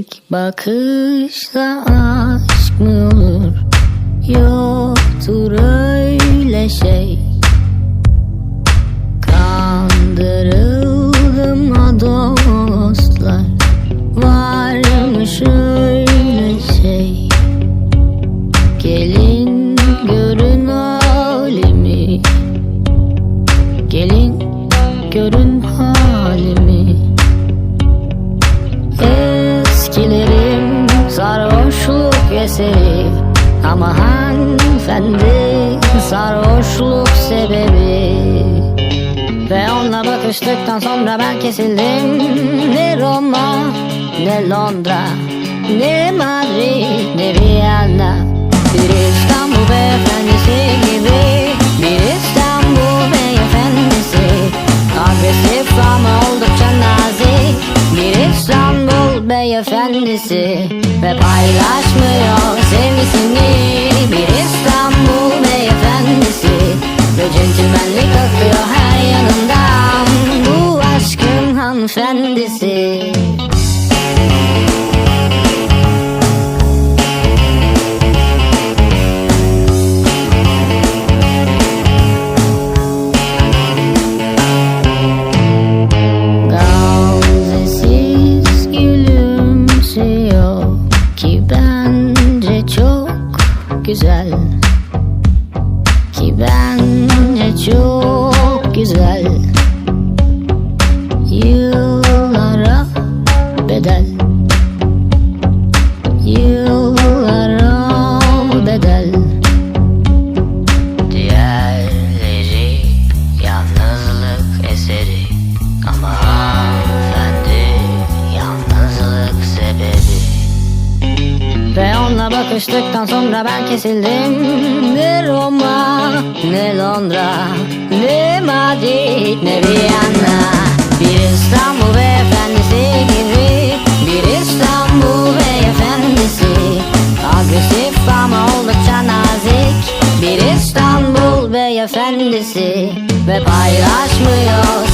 İlk bakışla aşk mı olur? Yoktur öyle şey. Kandırıldım o dostlar. Varmış öyle şey. Gelin görün halimi. Gelin görün halimi Eskilerim sarhoşluk eseri. Ama hanımefendi sarhoşluk sebebi. Ve onunla bakıştıktan sonra ben kesildim. Ne Roma ne Londra Ne Madrid ne Viyana beyefendisi Ve paylaşmıyor sevgisini. Bir İstanbul beyefendisi Ve centilmenlik akıyor her yanından. Bu aşkın hanımefendisi güzel. Ki bence çok güzel. Yıllara bedel. Yıllara bedel bakıştıktan sonra ben kesildim. Ne Roma ne Londra Ne Madrid ne Viyana Bir İstanbul beyefendisi gibi Bir İstanbul beyefendisi. Agresif ama oldukça nazik. Bir İstanbul beyefendisi. Ve paylaşmıyor